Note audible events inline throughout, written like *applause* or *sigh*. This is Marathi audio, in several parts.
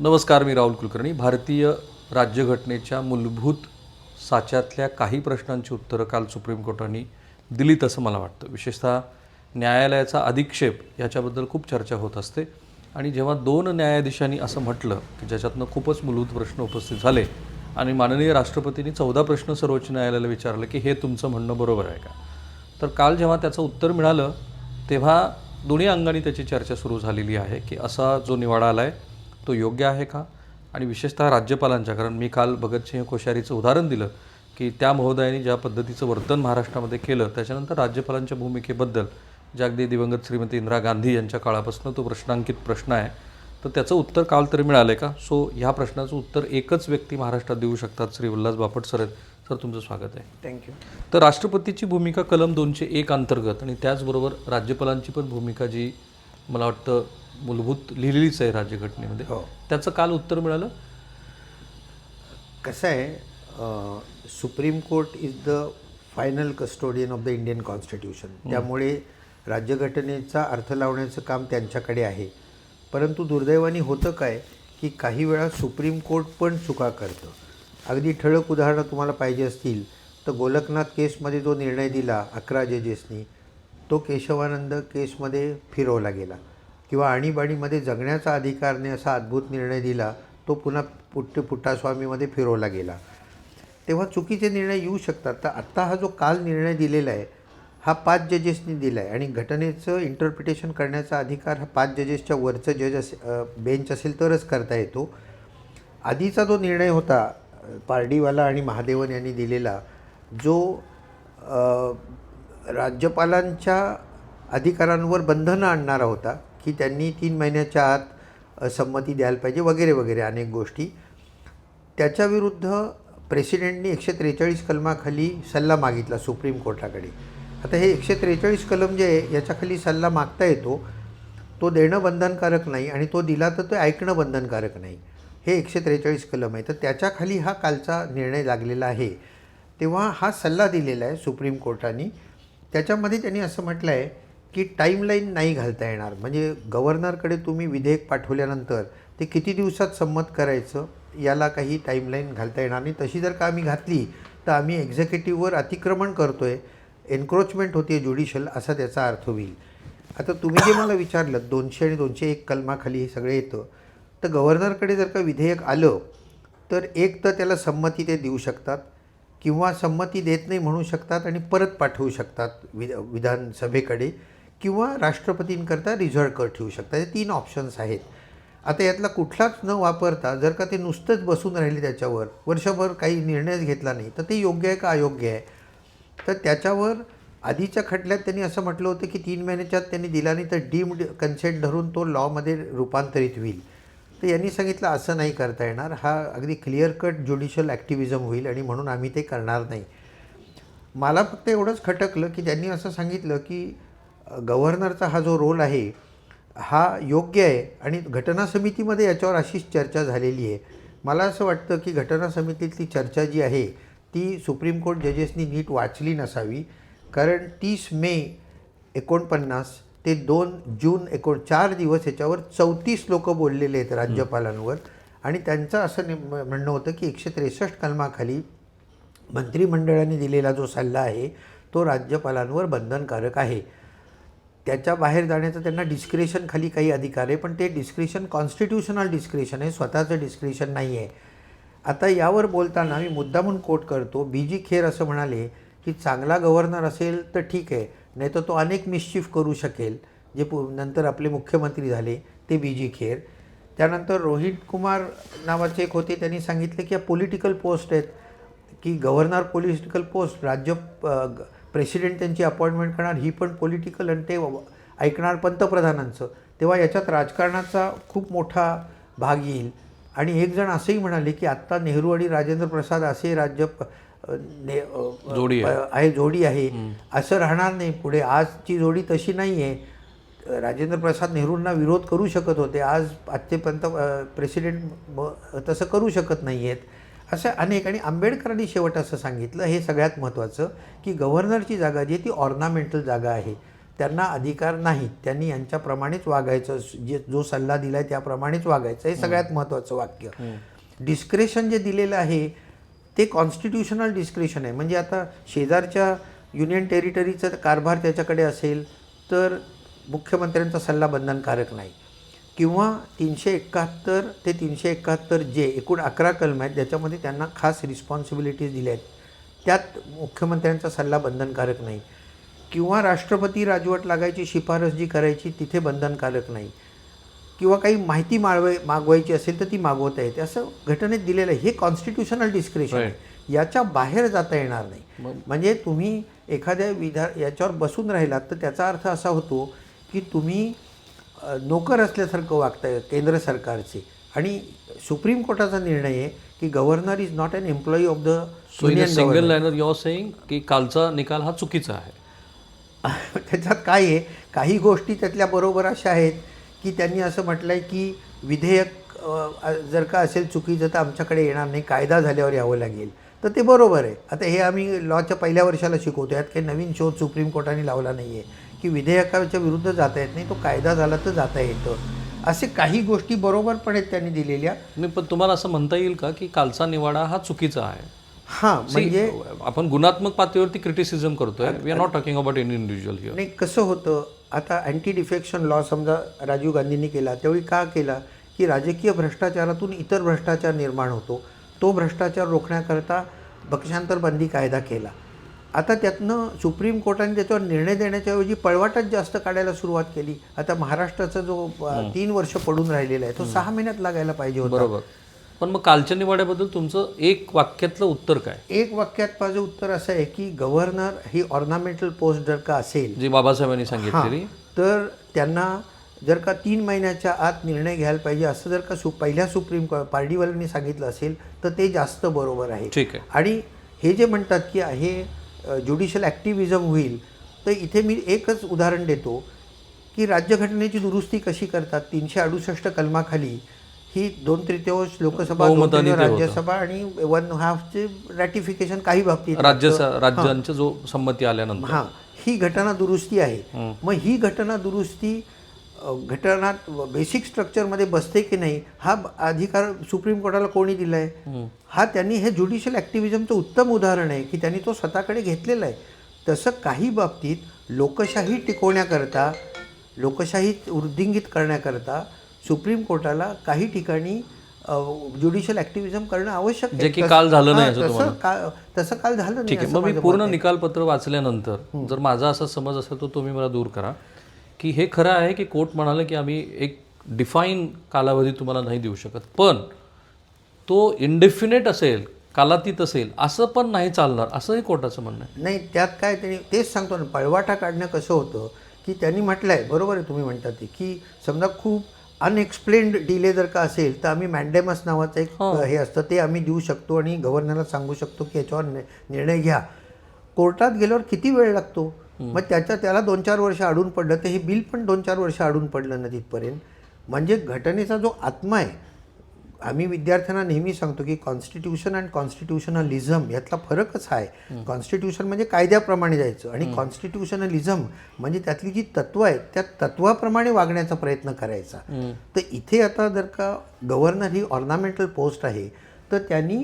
नमस्कार मी राहुल कुलकर्णी. भारतीय राज्यघटनेच्या मूलभूत साच्यातल्या काही प्रश्नांची उत्तरं काल सुप्रीम कोर्टाने दिलीत असं मला वाटतं. विशेषतः न्यायालयाचा अधिक्षेप याच्याबद्दल खूप चर्चा होत असते. आणि जेव्हा दोन न्यायाधीशांनी असं म्हटलं की ज्याच्यातनं खूपच मूलभूत प्रश्न उपस्थित झाले आणि माननीय राष्ट्रपतींनी चौदा प्रश्न सर्वोच्च न्यायालयाला विचारलं की हे तुमचं म्हणणं बरोबर आहे का? तर काल जेव्हा त्याचं उत्तर मिळालं तेव्हा दोन्ही अंगाने त्याची चर्चा सुरू झालेली आहे की असा जो निवाडा आला आहे तो योग्य आहे का? आणि विशेषतः राज्यपालांच्या कारण मी काल भगतसिंह कोश्यारीचं उदाहरण दिलं की त्या महोदयांनी ज्या पद्धतीचं वर्तन महाराष्ट्रामध्ये केलं त्याच्यानंतर राज्यपालांच्या भूमिकेबद्दल जे अगदी दिवंगत श्रीमती इंदिरा गांधी यांच्या काळापासून तो प्रश्नांकित प्रश्न आहे तर त्याचं उत्तर काल तरी मिळालं आहे का? सो ह्या प्रश्नाचं उत्तर एकच व्यक्ती महाराष्ट्रात देऊ शकतात श्री उल्हास बापट सर आहेत. सर तुमचं स्वागत आहे. थँक्यू तर राष्ट्रपतीची भूमिका कलम दोनशे एक अंतर्गत आणि त्याचबरोबर राज्यपालांची पण भूमिका जी मला वाटतं मूलभूत लिहिलेलीच आहे राज्यघटनेमध्ये हो. त्याचं काल उत्तर मिळालं? कसं आहे supreme court is the final custodian of the Indian constitution. त्यामुळे राज्यघटनेचा अर्थ लावण्याचं काम त्यांच्याकडे आहे. परंतु दुर्दैवाने होतं काय की काही वेळा सुप्रीम कोर्ट पण चुका करतं. अगदी ठळक उदाहरणं तुम्हाला पाहिजे असतील तर गोलकनाथ केसमध्ये जो निर्णय दिला अकरा जजेसनी तो केशवानंद केसमध्ये फिरवला गेला किंवा आणीबाणीमध्ये जगण्याचा अधिकारने असा अद्भुत निर्णय दिला तो पुन्हा पुट्टे पुट्टास्वामीमध्ये फिरवला गेला. तेव्हा चुकीचे निर्णय येऊ शकतात तर आत्ता हा जो काल निर्णय दिलेला आहे हा पाच जजेसनी दिला आहे आणि घटनेचं इंटरप्रिटेशन करण्याचा अधिकार हा पाच जजेसच्या वरचं जज असे बेंच असेल तरच करता येतो. आधीचा जो निर्णय होता पारडीवाला आणि महादेवन यांनी दिलेला जो राज्यपालांच्या अधिकारांवर बंधनं आणणारा होता की त्यांनी तीन महिन्याच्या आत संमती द्यायला पाहिजे वगैरे वगैरे अनेक गोष्टी. त्याच्याविरुद्ध प्रेसिडेंटनी एकशे त्रेचाळीस कलमाखाली सल्ला मागितला सुप्रीम कोर्टाकडे. आता हे एकशे त्रेचाळीस कलम जे आहे याच्याखाली सल्ला मागता येतो तो देणं बंधनकारक नाही आणि तो दिला तर ते ऐकणं बंधनकारक नाही. हे एकशे त्रेचाळीस कलम आहे. तर त्याच्याखाली हा कालचा निर्णय लागलेला आहे. तेव्हा हा सल्ला दिलेला आहे सुप्रीम कोर्टाने. त्याच्यामध्ये त्यांनी असं म्हटलं आहे की टाईमलाईन नाही घालता येणार. म्हणजे गव्हर्नरकडे तुम्ही विधेयक पाठवल्यानंतर ते किती दिवसात संमत करायचं याला काही टाईमलाईन घालता येणार नाही. तशी जर का आम्ही घातली तर आम्ही एक्झिक्युटिव्हवर अतिक्रमण करतो आहे एन्क्रोचमेंट होते ज्युडिशल असा त्याचा अर्थ होईल. आता तुम्ही जे मला विचारलं दोनशे आणि दोनशे एक कलमाखाली हे सगळं येतं तर गव्हर्नरकडे जर का विधेयक आलं तर एक तर त्याला संमती ते देऊ शकतात. किंवा संमती देत नाही म्हणू शकतात आणि परत पाठवू शकतात वि विधानसभेकडे किंवा राष्ट्रपतींकरता रिझर्व कर ठेवू शकतात हे तीन ऑप्शन्स आहेत. आता यातला कुठलाच न वापरता जर का ते नुसतंच बसून राहिले त्याच्यावर वर्षभर काही निर्णयच घेतला नाही तर ते योग्य आहे का अयोग्य आहे? तर त्याच्यावर आधीच्या खटल्यात त्यांनी असं म्हटलं होतं की तीन महिन्याच्यात त्यांनी दिला नाही तर डीम्ड कन्सेंट धरून तो लॉमध्ये रूपांतरित होईल. तर यांनी सांगितलं असं नाही करता येणार. हा अगदी क्लिअर कट ज्युडिशियल ॲक्टिव्हिजम होईल आणि म्हणून आम्ही ते करणार नाही. मला फक्त एवढंच खटकलं की त्यांनी असं सांगितलं की गव्हर्नरचा हा जो रोल आहे हा योग्य आहे आणि घटना समितीमध्ये याच्यावर अशीच चर्चा झालेली आहे. मला असं वाटतं की घटना समितीतली चर्चा जी आहे ती सुप्रीम कोर्ट जजेसनी नीट वाचली नसावी. कारण तीस मे एकोणपन्नास ते दोन जून एकोण चार दिवस याच्यावर चौतीस लोक बोललेले आहेत राज्यपालांवर. आणि त्यांचं असं म्हणणं होतं की एकशे त्रेसष्ट कलमाखाली मंत्रिमंडळाने दिलेला जो सल्ला आहे तो राज्यपालांवर बंधनकारक आहे. त्याच्या बाहेर जाण्याचं त्यांना डिस्क्रिशन खाली काही अधिकार आहे पण ते डिस्क्रिशन कॉन्स्टिट्यूशनल डिस्क्रिशन आहे स्वतःचं डिस्क्रिशन नाही आहे आता यावर बोलताना मी मुद्दामून कोट करतो. बी जी खेर असं म्हणाले की चांगला गव्हर्नर असेल तर ठीक आहे नाही तर तो अनेक मिश्चिफ करू शकेल. जे पु नंतर आपले मुख्यमंत्री झाले ते बी जी खेर. त्यानंतर रोहित कुमार नावाचे एक होते त्यांनी सांगितले की या पॉलिटिकल पोस्ट आहेत की गव्हर्नर पॉलिटिकल पोस्ट राज्य प्रेसिडेंट त्यांची अपॉइंटमेंट करणार ही पण पॉलिटिकल आणि ते ऐकणार पंतप्रधानांचं. तेव्हा याच्यात राजकारणाचा खूप मोठा भाग येईल. आणि एक जण असंही म्हणाले की आत्ता नेहरू आणि राजेंद्र प्रसाद असे राज्य जोडी आहे. आहे जोडी आहे. असं राहणार नाही पुढे. आजची जोडी तशी नाही आहे राजेंद्र प्रसाद नेहरूंना विरोध करू शकत होते. आज आजचे पंत प्रेसिडेंट तसं करू शकत नाही आहेत असं अनेक आणि आंबेडकरांनी शेवट असं सांगितलं. हे सगळ्यात महत्त्वाचं की गव्हर्नरची जागा जी आहे ती ऑर्नामेंटल जागा आहे. त्यांना अधिकार नाहीत त्यांनी यांच्याप्रमाणेच वागायचं. जे जो सल्ला दिलाय त्याप्रमाणेच वागायचं. हे सगळ्यात महत्त्वाचं वाक्य. डिस्क्रेशन जे दिलेलं आहे ते कॉन्स्टिट्यूशनल डिस्क्रिशन आहे. म्हणजे आता शेजारच्या युनियन टेरिटरीचा कारभार त्याच्याकडे असेल तर मुख्यमंत्र्यांचा सल्ला बंधनकारक नाही. किंवा तीनशे एकाहत्तर ते तीनशे एकाहत्तर जे एकूण अकरा कलम आहेत ज्याच्यामध्ये त्यांना खास रिस्पॉन्सिबिलिटीज दिल्या आहेत त्यात मुख्यमंत्र्यांचा सल्ला बंधनकारक नाही. किंवा राष्ट्रपती राजवट लागायची शिफारस जी करायची तिथे बंधनकारक नाही. किंवा काही माहिती माळवाय मागवायची असेल तर ती मागवता येते. असं घटनेत दिलेलं आहे. हे कॉन्स्टिट्यूशनल डिस्क्रिप्शन आहे. याच्या बाहेर जाता येणार नाही. म्हणजे तुम्ही एखाद्या विधा याच्यावर बसून राहिलात तर त्याचा अर्थ असा होतो की तुम्ही नोकर असल्यासारखं वागताय केंद्र सरकारचे. आणि सुप्रीम कोर्टाचा निर्णय आहे की governor is not an employee of the single liner your saying की कालचा निकाल हा चुकीचा आहे. *laughs* त्याच्यात काय आहे? काही गोष्टी त्यातल्या बरोबर अशा आहेत की त्यांनी असं म्हटलं आहे की विधेयक जर का असेल चुकीचं तर आमच्याकडे येणार नाही. कायदा झाल्यावर यावं लागेल. तर ते बरोबर आहे. आता हे आम्ही लॉच्या पहिल्या वर्षाला शिकवतो. यात काही नवीन शोध सुप्रीम कोर्टाने लावला नाही आहे की विधेयकाच्या विरुद्ध जाता येत नाही. तो कायदा झाला तर जाता येतं. असे काही गोष्टी बरोबर पण आहेत त्यांनी दिलेल्या. नाही पण तुम्हाला असं म्हणता येईल का की कालचा निवाडा हा चुकीचा आहे? हां म्हणजे आपण गुणात्मक पातळीवरती क्रिटिसिझम करतोय. We are not talking about any individual here नाही कसं होतं आता अँटी डिफेक्शन लॉ समजा राजीव गांधींनी केला त्यावेळी का केला? की राजकीय भ्रष्टाचारातून इतर भ्रष्टाचार निर्माण होतो. तो भ्रष्टाचार रोखण्याकरता पक्षांतर बंदी कायदा केला. आता त्यातनं सुप्रीम कोर्टाने त्याच्यावर निर्णय देण्याच्या ऐवजी पळवाटच जास्त काढायला सुरुवात केली. आता महाराष्ट्राचा जो तीन वर्ष पडून राहिलेला आहे तो सहा महिन्यात लागायला पाहिजे होता. पण मग कालच्या निवाड्याबद्दल तुमचं एक वाक्यातलं उत्तर काय? एक वाक्यात माझं उत्तर असं आहे की गव्हर्नर ही ऑर्नामेंटल पोस्ट जर का असेल जी बाबासाहेबांनी सांगितलेली. तर त्यांना जर का तीन महिन्याच्या आत निर्णय घ्यायला पाहिजे असं जर का सु पहिल्या सुप्रीम पार्टीवाल्यांनी सांगितलं असेल तर ते जास्त बरोबर आहे. ठीक आहे. आणि हे जे म्हणतात की हे ज्युडिशियल ॲक्टिव्हिजम होईल तर इथे मी एकच उदाहरण देतो की राज्यघटनेची दुरुस्ती कशी करतात तीनशे अडुसष्ट कलमाखाली ही दोन तृतीयांश लोकसभा दोन बहुमताने तृतीयांश ते होतं. राज्यसभा आणि वन हाफचे रॅटिफिकेशन काही बाबतीत राज्य राज्यांचा जो संमती आल्यानंतर. हां. ही घटना दुरुस्ती आहे. मग ही घटना दुरुस्ती अ, घटना बेसिक स्ट्रक्चरमध्ये बसते की नाही हा ब- अधिकार सुप्रीम कोर्टाला कोणी दिला आहे हा त्यांनी हे ज्युडिशियल ॲक्टिव्हिजमचं उत्तम उदाहरण आहे की त्यांनी तो स्वतःकडे घेतलेला आहे. तसं काही बाबतीत लोकशाही टिकवण्याकरता लोकशाही वृद्धिंगित करण्याकरता सुप्रीम कोर्टाला काही ठिकाणी ज्युडिशियल ॲक्टिव्हिजम करणं आवश्यक जे की काल झालं नाही असं तसं तुम्हाला. का तसं काल झालं ठीक आहे मग मी पूर्ण. निकालपत्र वाचल्यानंतर जर माझा असा समज असेल तर तुम्ही मला दूर करा की हे खरं आहे की कोर्ट म्हणाले की आम्ही एक डिफाईन कालावधी तुम्हाला नाही देऊ शकत पण तो इंडेफिनेट असेल कालातीत असेल असं पण नाही चालणार असंही कोर्टाचं म्हणणं आहे नाही त्यात काय त्यांनी तेच सांगतो ना पळवाटा काढणं कसं होतं की त्यांनी म्हटलं आहे बरोबर आहे तुम्ही म्हणता ते की समजा खूप अनएक्सप्लेन्ड डिले जर का असेल तर आम्ही मॅन्डेमस नावाचं एक हे. असतं ते आम्ही देऊ शकतो आणि गव्हर्नरला सांगू शकतो की याच्यावर निर्णय घ्या. कोर्टात गेल्यावर किती वेळ लागतो? मग त्याच्या त्याला दोन चार वर्ष अडून पडलं तर हे बिल पण दोन चार वर्ष अडून पडलं ना तिथपर्यंत. म्हणजे घटनेचा जो आत्मा आहे आम्ही विद्यार्थ्यांना नेहमी सांगतो की कॉन्स्टिट्यूशन अँड कॉन्स्टिट्यूशनलिझम यातला फरकच आहे कॉन्स्टिट्यूशन म्हणजे कायद्याप्रमाणे जायचं आणि कॉन्स्टिट्यूशनलिझम म्हणजे त्यातली जी तत्व आहेत त्या तत्वाप्रमाणे वागण्याचा प्रयत्न करायचा. तर इथे आता जर का गव्हर्नर ही ऑर्नामेंटल पोस्ट आहे तर त्यांनी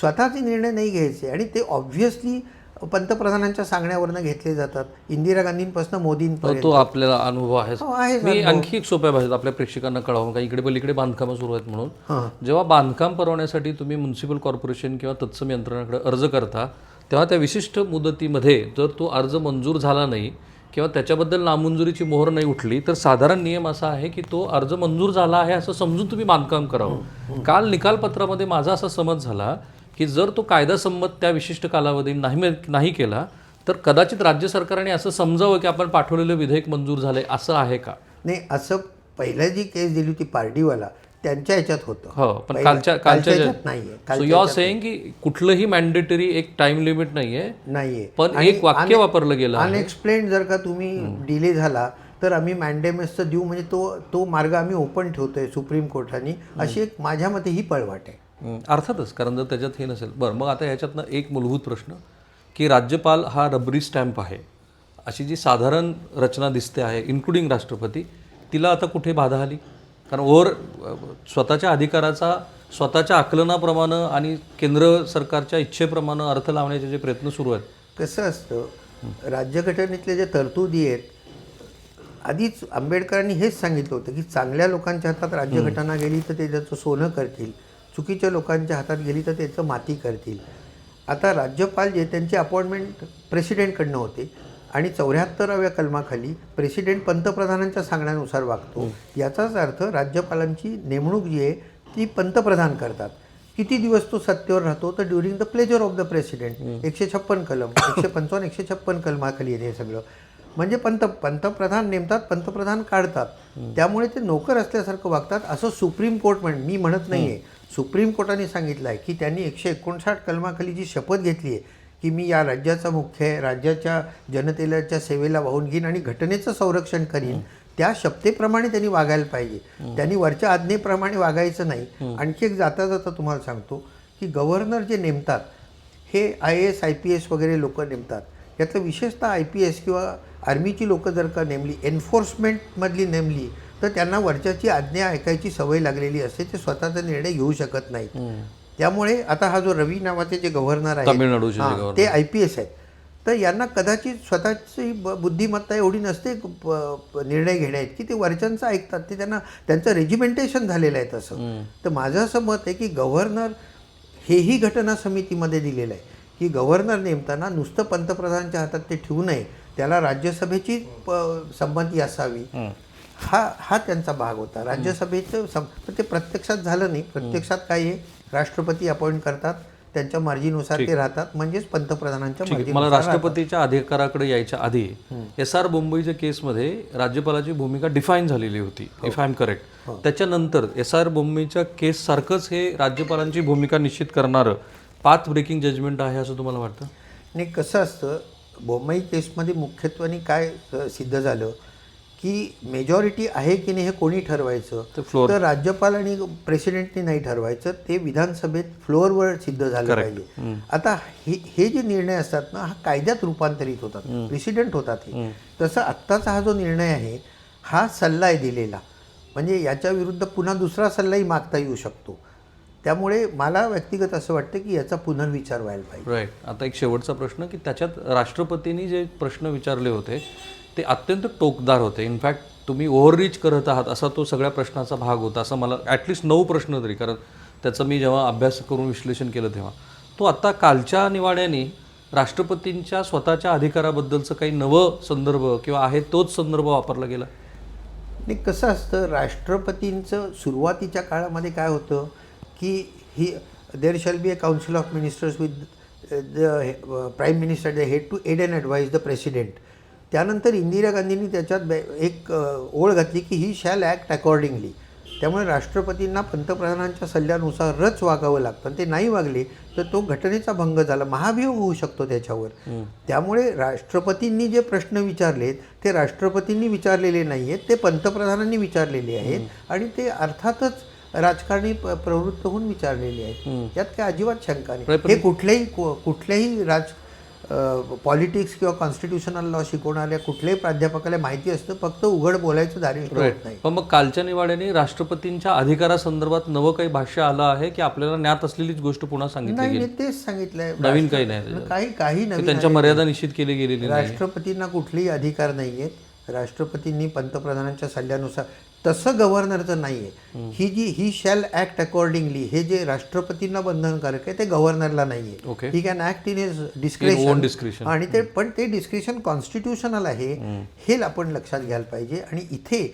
स्वतःचे निर्णय नाही घ्यायचे आणि ते ऑब्व्हियसली पंतप्रधानांच्या सांगण्यावरनं घेतले जातात. इंदिरा गांधींपासून मोदींपर्यंत. तो आपल्याला अनुभव आहे. हो, मी आणखी एक सोप्या भाषेत आपल्या प्रेक्षकांना कळावं का? इकडे पलीकडे बांधकामं सुरू आहेत म्हणून. जेव्हा बांधकाम परवान्यासाठी तुम्ही म्युन्सिपल कॉर्पोरेशन किंवा तत्सम यंत्रणाकडे अर्ज करता तेव्हा त्या विशिष्ट मुदतीमध्ये जर तो अर्ज मंजूर झाला नाही किंवा त्याच्याबद्दल नामंजुरीची मोहर नाही उठली तर साधारण नियम असा आहे की तो अर्ज मंजूर झाला आहे असं समजून तुम्ही बांधकाम करावं. काल निकालपत्रामध्ये माझा असा समज झाला की जर तो कायदासंमत त्या विशिष्ट कालावधी नाही नाही केला तर कदाचित राज्य सरकारने असं समजावं की आपण पाठवलेलं विधेयक मंजूर झालंय असं आहे का? नाही असं पहिल्या जी केस दिली होती पार्टीवाला त्यांच्या ह्याच्यात होतं. हो पण कालच्या कालच्या कालच्या ह्याच्यात नाहीये. सो यू आर सेइंग की कुठलंही मॅन्डेटरी एक टाइम लिमिट नाहीये नाहीये. पण एक वाक्य वापरलं गेलं आहे. अनएक्सप्लेन जर का तुम्ही डिले झाला तर आम्ही मॅन्डेमेसचं देऊ म्हणजे तो तो मार्ग आम्ही ओपन ठेवतोय सुप्रीम कोर्टाने अशी एक माझ्या मते ही पळवाट आहे. अर्थातच कारण जर त्याच्यात हे नसेल. बरं मग आता ह्याच्यातनं एक मूलभूत प्रश्न की राज्यपाल हा रबरी स्टॅम्प आहे. अशी जी साधारण रचना दिसते आहे इन्क्लुडिंग राष्ट्रपती तिला आता कुठे बाधा आली? कारण ओव्हर स्वतःच्या अधिकाराचा स्वतःच्या आकलनाप्रमाणे आणि केंद्र सरकारच्या इच्छेप्रमाणे अर्थ लावण्याचे जे प्रयत्न सुरू आहेत. कसं असतं राज्यघटनेतले जे तरतुदी आहेत आधीच आंबेडकरांनी हेच सांगितलं होतं की चांगल्या लोकांच्या हातात राज्यघटना गेली तर ते त्याचं सोनं करतील. चुकीच्या लोकांच्या हातात गेली तर त्याचं माती करतील. आता राज्यपाल जे त्यांची अपॉइंटमेंट प्रेसिडेंटकडनं होते आणि चौऱ्याहत्तराव्या कलमाखाली प्रेसिडेंट पंतप्रधानांच्या सांगण्यानुसार वागतो याचाच अर्थ राज्यपालांची नेमणूक जी आहे ती पंतप्रधान करतात. किती दिवस तो सत्तेवर राहतो? तर during the pleasure of the president एकशे छप्पन कलम एकशे पंचावन्न एकशे छप्पन कलमाखाली येते हे सगळं. म्हणजे पंत पंतप्रधान नेमतात पंतप्रधान काढतात. त्यामुळे ते नोकर असल्यासारखं वागतात असं सुप्रीम कोर्ट म्हण मी म्हणत नाही आहे सुप्रीम कोर्टाने सांगितलं आहे की त्यांनी एकशे एकोणसाठ कलमाखाली जी शपथ घेतली आहे की मी या राज्याचा मुख्य आहे राज्याच्या जनतेलाच्या सेवेला वाहून घेईन आणि घटनेचं संरक्षण करीन. त्या शपथेप्रमाणे त्यांनी वागायला पाहिजे. त्यांनी वरच्या आज्ञेप्रमाणे वागायचं नाही. आणखी एक जाता जाता तुम्हाला सांगतो की गव्हर्नर जे नेमतात हे I A S I P S वगैरे लोक नेमतात. यातलं विशेषतः आय पी एस किंवा आर्मीची लोकं जर का नेमली एन्फोर्समेंटमधली नेमली तर त्यांना वरच्याची आज्ञा ऐकायची सवय लागलेली असते ते स्वतःचा निर्णय घेऊ शकत नाहीत. त्यामुळे आता हा जो रवी नावाचे जे गव्हर्नर आहे. ते आय पी एस आहेत. तर यांना कदाचित स्वतःची बुद्धिमत्ता एवढी नसते निर्णय घेण्यात की ते वरच्यांचं ऐकतात ते त्यांना त्यांचं रेजिमेंटेशन झालेलं आहे तसं. तर माझं असं मत आहे की गव्हर्नर हेही घटना समितीमध्ये दिलेलं आहे की गव्हर्नर नेमताना नुसतं पंतप्रधानांच्या हातात ते ठेवू नये त्याला राज्यसभेची संमती असावी. हा हा त्यांचा भाग होता. राज्यसभेचं सम पण ते प्रत्यक्षात झालं नाही. प्रत्यक्षात काय आहे राष्ट्रपती अपॉइंट करतात. त्यांच्या मर्जीनुसार ते राहतात. म्हणजेच पंतप्रधानांच्या मला राष्ट्रपतीच्या अधिकाराकडे यायच्या आधी एस आर मुंबईच्या केसमध्ये राज्यपालाची भूमिका डिफाईन झालेली होती. इफ आय एम करेक्ट त्याच्यानंतर एस आर मुंबईच्या केस सारखंच हे राज्यपालांची भूमिका निश्चित करणारं पाथ ब्रेकिंग जजमेंट आहे असं तुम्हाला वाटतं? नाही कसं असतं बोंबई केसमध्ये मुख्यत्वाने काय सिद्ध झालं? की मेजॉरिटी आहे की नाही हे कोणी ठरवायचं? तर राज्यपाल आणि प्रेसिडेंटने नाही ठरवायचं. ते विधानसभेत फ्लोअरवर सिद्ध झालं पाहिजे. आता हे हे जे निर्णय असतात ना हा कायद्यात रूपांतरित होतात. प्रेसिडेंट होतात हे. तसं आत्ताचा हा जो निर्णय आहे हा सल्ला आहे दिलेला. म्हणजे याच्या विरुद्ध पुन्हा दुसरा सल्लाही मागता येऊ शकतो. त्यामुळे मला व्यक्तिगत असं वाटतं की याचा पुनर्विचार व्हायला पाहिजे. राईट आता एक शेवटचा प्रश्न की त्याच्यात राष्ट्रपतींनी जे प्रश्न विचारले होते ते अत्यंत टोकदार होते. इनफॅक्ट तुम्ही ओव्हररीच करत आहात असा तो सगळ्या प्रश्नाचा भाग होता असं मला ॲटलिस्ट नऊ प्रश्न तरी कारण त्याचं मी जेव्हा अभ्यास करून विश्लेषण केलं तेव्हा. तो आत्ता कालच्या निवाड्याने राष्ट्रपतींच्या स्वतःच्या अधिकाराबद्दलचं काही नवं संदर्भ किंवा आहे तोच संदर्भ वापरला गेला. नाही कसं असतं राष्ट्रपतींचं सुरुवातीच्या काळामध्ये काय होतं की ही there shall be a council of ministers with the prime minister the head to aid and advise the president त्यानंतर इंदिरा गांधींनी त्याच्यात एक ओळ घातली की ही शॅल ॲक्ट अकॉर्डिंगली त्यामुळे राष्ट्रपतींना पंतप्रधानांच्या सल्ल्यानुसारच वागावं लागतं. ते नाही वागले तर तो घटनेचा भंग झाला. महाभियोग होऊ शकतो त्याच्यावर. त्यामुळे राष्ट्रपतींनी जे प्रश्न विचारलेत ते राष्ट्रपतींनी विचारलेले नाही आहेत ते पंतप्रधानांनी विचारलेले आहेत आणि ते अर्थातच राजकारणी प्रवृत्त होऊन विचारलेले आहेत. यात काय अजिबात शंका नाही. हे कुठल्याही कुठल्याही राज पॉलिटिक्स किंवा कॉन्स्टिट्यूशनल लॉ शिकवणाऱ्या कुठल्याही प्राध्यापकाला माहिती असतं फक्त उघड बोलायचं दारिद्र्य होत नाही. पण मग कालच्या निवाड्याने राष्ट्रपतींच्या अधिकारासंदर्भात नवं काही भाष्य आलं आहे की आपल्याला ज्ञात असलेलीच गोष्ट पुन्हा सांगितली नाही तेच सांगितलंय. नवीन काही नाही. काही काही नवीन त्यांच्या मर्यादा निश्चित केली गेलेली नाही. राष्ट्रपतींना कुठलेही अधिकार नाही आहेत राष्ट्रपतींनी पंतप्रधानांच्या सल्ल्यानुसार तसं गव्हर्नरचं नाही आहे ही जी ही शॅल ॲक्ट अकॉर्डिंगली हे जे राष्ट्रपतींना बंधनकारक आहे ते गव्हर्नरला नाही. आहे he can act in is discretion. आणि ते पण ते डिस्क्रिप्शन कॉन्स्टिट्यूशनल आहे हे आपण लक्षात घ्यायला पाहिजे. आणि इथे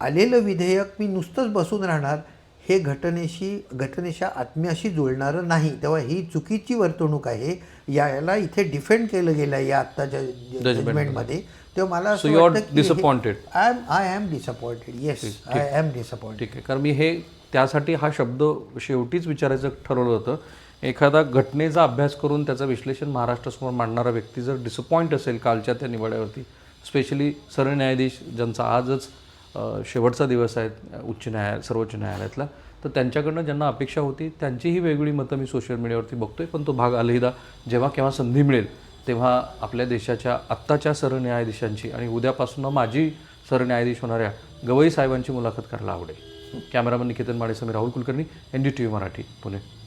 आलेलं विधेयक मी नुसतंच बसून राहणार हे घटनेशी घटनेच्या आत्म्याशी जुळणारं नाही. तेव्हा ही चुकीची वर्तणूक आहे याला इथे डिफेंड केलं गेलं आहे या आत्ताच्या जजमेंटमध्ये तेव्हा मला you are disappointed. I am I am disappointed yes I am disappointed ठीक आहे. कारण मी हे त्यासाठी हा शब्द शेवटीच विचारायचं ठरवलं होतं. एखादा घटनेचा अभ्यास करून त्याचं विश्लेषण महाराष्ट्रासमोर मांडणारा व्यक्ती जर डिसअपॉइंट असेल कालच्या त्या निवाड्यावरती स्पेशली सरन्यायाधीश ज्यांचा आजच अ, शेवटचा दिवस आहे अ, उच्च न्यायालय सर्वोच्च न्यायालयातला तर त्यांच्याकडनं ज्यांना अपेक्षा होती त्यांचीही वेगळी मतं मी सोशल मीडियावरती बघतोय पण तो भाग अलहिदा जेव्हा केव्हा संधी मिळेल तेव्हा आपल्या देशाच्या आत्ताच्या सरन्यायाधीशांची आणि उद्यापासून माजी सरन्यायाधीश होणाऱ्या गवई साहेबांची मुलाखत करायला आवडेल. Cameraman Niketan माडेसमी Rahul Kulkarni N D T V Marathi Pune.